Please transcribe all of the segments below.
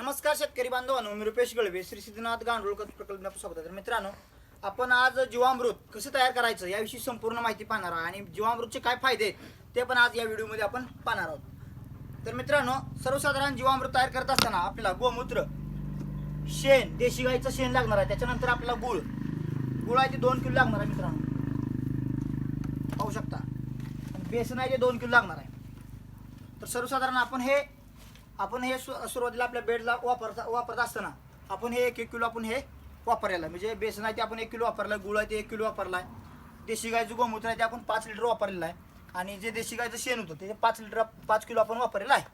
नमस्कार शेतकरी बांधवांनो मी रुपेश गळवे श्री सिद्धनाथ गांडूळ प्रकल्प स्वागत आहे. तर मित्रांनो आपण आज जीवामृत कसं तयार करायचं याविषयी संपूर्ण माहिती पाहणार आहोत आणि जीवामृतचे काय फायदे आहेत ते पण आज या व्हिडिओमध्ये आपण पाहणार आहोत. तर मित्रांनो सर्वसाधारण जीवामृत तयार करत असताना आपल्याला गोमूत्र शेण देशी गाईचं शेण लागणार आहे. त्याच्यानंतर आपल्याला गुळ. गुळ आहे ते दोन किलो लागणार आहे मित्रांनो. पाहू शकता. बेसन आहे ते दोन किलो लागणार आहे. तर सर्वसाधारण आपण हे आपण हे सु- सुरुवातीला आपल्या बेडला वापरता वापरत असताना आपण हे एक एक किलो आपण हे वापरायला म्हणजे बेसन आहे ते आपण एक किलो वापरला गुळ आहे ते एक किलो वापरला आहे. देशी गायचं गोमूत्र आहे ते आपण पाच लिटर वापरलेलं आहे. आणि जे देशी गायचं शेण होतं ते पाच लिटर पाच किलो आपण वापरलेलं आहे.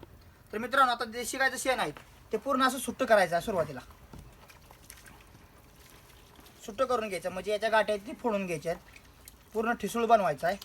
तर मित्रांनो आता देशी गायचं शेण आहे ते पूर्ण असं सुट्ट करायचं आहे सुरुवातीला. सुट्ट करून घ्यायचं. म्हणजे याच्या गाठ्या आहेत ती फोडून घ्यायच्या आहेत. पूर्ण ठिसूळ बनवायचं आहे.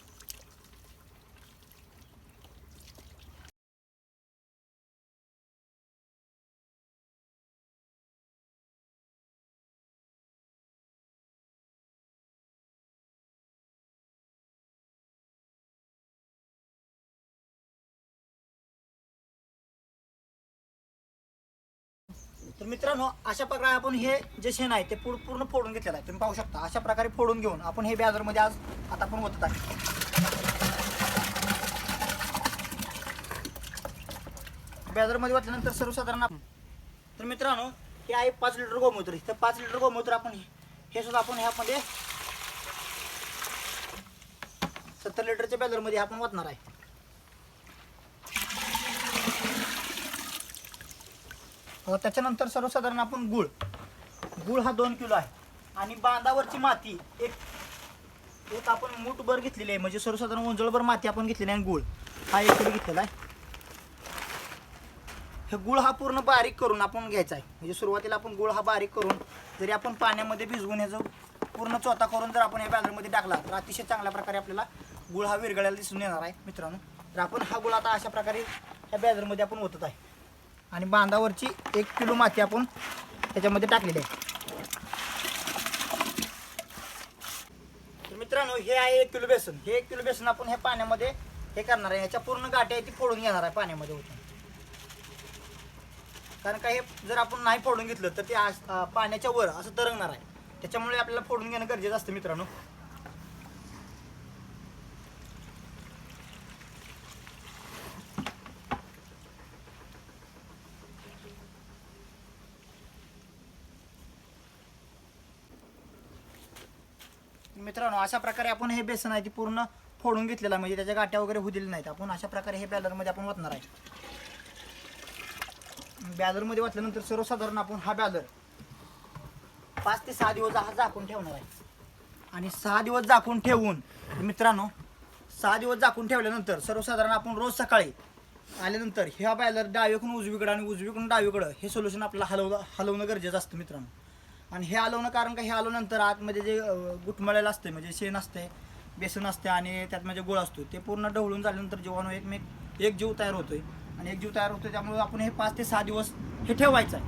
तर मित्रांनो अशा प्रकारे आपण हे जे शेण आहे ते पूर्ण पूर्ण फोडून घेतलेलं आहे. तुम्ही पाहू शकता. अशा प्रकारे फोडून घेऊन आपण हे बॅजरमध्ये आज आता आपण ओतत आहे. बॅजरमध्ये ओतल्यानंतर सर्वसाधारण आपण तर मित्रांनो हे आहे पाच लिटर गोमूत्र. तर पाच लिटर गोमूत्र आपण हे सुद्धा आपण ह्यामध्ये सत्तर लिटरच्या बॅलरमध्ये आपण ओतणार आहे. व त्याच्यानंतर सर्वसाधारण आपण गुळ. गुळ हा दोन किलो आहे. आणि बांधावरची माती एक एक आपण मूठभर घेतलेली आहे. म्हणजे सर्वसाधारण उंजळभर माती आपण घेतलेली आहे आणि गुळ. हा एक किलो घेतलेला आहे. हे गुळ हा पूर्ण बारीक करून आपण घ्यायचा आहे. म्हणजे सुरुवातीला आपण गुळ हा बारीक करून जरी आपण पाण्यामध्ये भिजवून ह्याचं पूर्ण चोथा करून जर आपण या बॅगरमध्ये टाकला तर अतिशय चांगल्या प्रकारे आपल्याला गुळ हा विरघळायला दिसून येणार आहे मित्रांनो. तर आपण हा गुळ आता अशा प्रकारे या बॅगरमध्ये आपण ओतत आहे. आणि बांधावरची एक किलो माती आपण त्याच्यामध्ये टाकलेली आहे. तर मित्रांनो हे आहे एक किलो बेसन. हे एक किलो बेसन आपण हे पाण्यामध्ये हे करणार आहे. ह्याच्या पूर्ण गाठी आहे ती फोडून घेणार आहे पाण्यामध्ये होतं कारण का हे जर आपण नाही फोडून घेतलं तर ते पाण्याच्या वर असं तरंगणार आहे. त्याच्यामुळे आपल्याला फोडून घेणं गरजेचं असतं मित्रांनो. मित्रांनो अशा प्रकारे आपण हे बेसन आहे ती पूर्ण फोडून घेतलेलं आहे. म्हणजे त्याच्या गाठ्या वगैरे होतील नाहीत. आपण अशा प्रकारे हे बॅलरमध्ये आपण वाचणार आहे. बॅलरमध्ये वाचल्यानंतर सर्वसाधारण आपण हा बॅलर पाच ते सहा दिवस हा झाकून ठेवणार आहे. आणि सहा दिवस झाकून ठेवून मित्रांनो सहा दिवस झाकून ठेवल्यानंतर सर्वसाधारण आपण रोज सकाळी आल्यानंतर ह्या बॅलर डावीकडून उजवीकडं आणि उजवीकडून डावीकडं हे सोल्युशन आपल्याला हलवलं हलवणं गरजेचं असतं मित्रांनो. आणि हे हलवणं कारण का हे हलवल्यानंतर आतमध्ये जे अं, असते म्हणजे शेण असते बेसन असते आणि त्यात म्हणजे गोळ असतो ते पूर्ण ढवळून झाल्यानंतर जीवाणू एकमेक एक जीव तयार होतोय. आणि एक जीव तयार होतोय त्यामुळे आपण हे पाच ते सहा दिवस हे ठेवायचं आहे.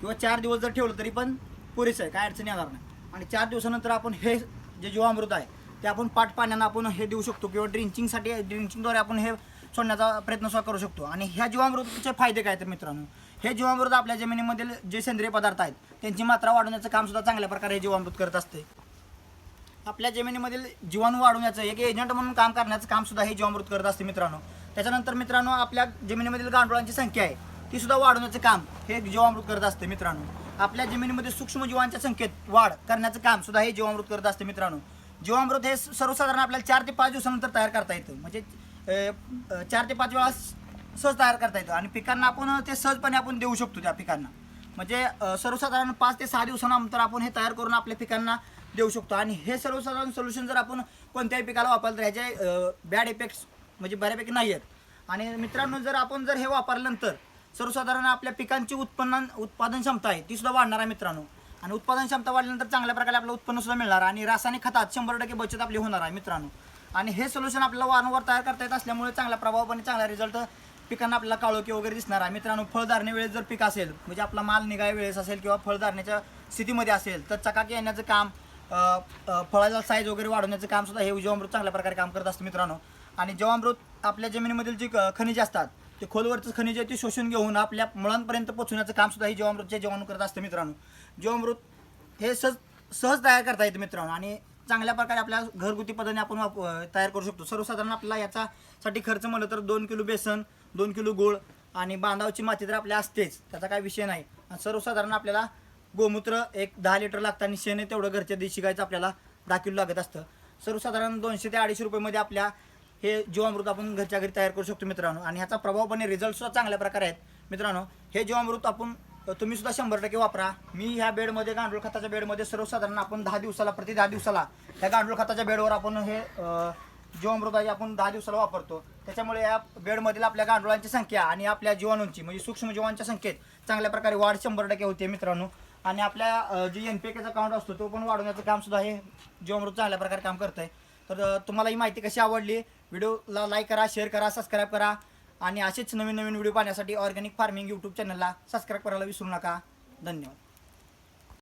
किंवा चार दिवस जर ठेवलं तरी पण पुरेसं आहे काय अडचणी येणार नाही. आणि चार दिवसानंतर आपण हे जे जीवामृत आहे ते आपण पाट पाण्यानं आपण हे देऊ शकतो किंवा ड्रिंचिंगसाठी ड्रिंचिंगद्वारे आपण हे सोडण्याचा प्रयत्न सुद्धा करू शकतो. आणि ह्या जीवामृताचे फायदे काय तर मित्रांनो? हे जीवामृत आपल्या जमिनीमधील जे सेंद्रिय पदार्थ आहेत त्यांची मात्रा वाढवण्याचं काम सुद्धा चांगल्या प्रकारे हे जीवामृत करत असते. आपल्या जमिनीमधील जीवाणू वाढवण्याचं एक एजंट म्हणून काम करण्याचं काम सुद्धा हे जीवामृत करत असते मित्रांनो. त्याच्यानंतर मित्रांनो आपल्या जमिनीमधील गांडुळांची संख्या आहे ती सुद्धा वाढवण्याचं काम हे जीवामृत करत असते मित्रांनो. आपल्या जमिनीमध्ये सूक्ष्म जीवांच्या संख्येत वाढ करण्याचं काम सुद्धा हे जीवामृत करत असते मित्रांनो. जीवामृत हे सर्वसाधारण आपल्याला चार ते पाच दिवसानंतर तयार करता येतं. म्हणजे चार ते पाच वेळा सहज तयार करता येतं. आणि पिकांना आपण ते सहजपणे आपण देऊ शकतो त्या पिकांना. म्हणजे सर्वसाधारण पाच ते सहा दिवसानंतर आपण हे तयार करून आपल्या पिकांना देऊ शकतो. आणि हे सर्वसाधारण सोल्युशन जर आपण कोणत्याही पिकाला वापरलं तर ह्याचे बॅड इफेक्ट्स म्हणजे बऱ्यापैकी नाही आहेत. आणि मित्रांनो जर आपण जर हे वापरल्यानंतर सर्वसाधारण आपल्या पिकांची उत्पन्न उत्पादन क्षमता आहे ती सुद्धा वाढणार आहे मित्रांनो. आणि उत्पादन क्षमता वाढल्यानंतर चांगल्या प्रकारे आपलं उत्पन्न सुद्धा मिळणार आणि रासायनिक खतात शंभर टक्के बचत आपली होणार आहे मित्रांनो. आणि हे सोल्युशन आपल्याला वारंवार तयार करता येत असल्यामुळे चांगल्या पण चांगला रिझल्ट पिकांना आपल्याला काळोखी वगैरे दिसणार आहे. मित्रांनो फळधारणे वेळेस जर पीक असेल म्हणजे आपला माल निघाय वेळेस असेल किंवा फळधारण्याच्या स्थितीमध्ये असेल तर चकाकी येण्याचं काम फळाचा साईज वगैरे वाढवण्याचं काम सुद्धा हे जीवामृत चांगल्या प्रकारे काम करत असतं मित्रांनो. आणि जीवामृत आपल्या जमिनीमधील जी खनिजे असतात ते खोलवरचं खनिजे ते शोषून घेऊन आपल्या मुळांपर्यंत पोहोचवण्याचं काम सुद्धा हे जीवामृतचे जीवाणू करत असतं मित्रांनो. जीवामृत हे सहज सहज तयार करता येतं मित्रांनो. आणि चांगल्या प्रकारे आपल्या घरगुती पद्धतीने आपण वाप- तयार करू शकतो. सर्वसाधारण आपल्याला याच्यासाठी खर्च म्हणलं तर दोन किलो बेसन दोन किलो गूळ आणि बांधावची माती तर आपल्या असतेच. त्याचा काही विषय नाही. आणि सर्वसाधारण आपल्याला गोमूत्र एक दहा लिटर लागतं आणि शेण तेवढं घरच्या देशी गायचं आपल्याला दहा किलो लागत असतं. सर्वसाधारण दोनशे ते अडीचशे रुपयेमध्ये आपल्या हे जीवामृत आपण घरच्या घरी तयार करू शकतो मित्रांनो. आणि ह्याचा प्रभाव पण रिझल्टसुद्धा चांगल्या प्रकारे आहेत. मित्रांनो हे जीवामृत आपण तुम्ही सुद्धा शंभर टक्के वापरा. मी ह्या बेडमध्ये गांडूळ खताच्या बेडमध्ये सर्वसाधारण आपण दहा दिवसाला प्रति दहा दिवसाला त्या गांडूळ खताच्या बेडवर आपण हे जीवामृत आपण दहा दिवसाला वापरतो त्याच्यामुळे या बेडमधील आपल्या गांडुळांची संख्या आणि आपल्या जीवाणूंची म्हणजे सूक्ष्म जीवांच्या संख्येत चांगल्या प्रकारे वाढ शंभर टक्के होते मित्रांनो. आणि आपल्या जी जे एन पी केचा काउंट असतो तो पण वाढवण्याचं काम सुद्धा हे जीवामृत चांगल्या प्रकारे काम करतं आहे तर तुम्हाला ही माहिती कशी आवडली? व्हिडिओला लाईक करा शेअर करा सबस्क्राईब करा. आणि असेच नवीन नवीन व्हिडिओ पाहण्यासाठी ऑर्गॅनिक फार्मिंग यूट्यूब चॅनलला सबस्क्राईब करायला विसरू नका. धन्यवाद.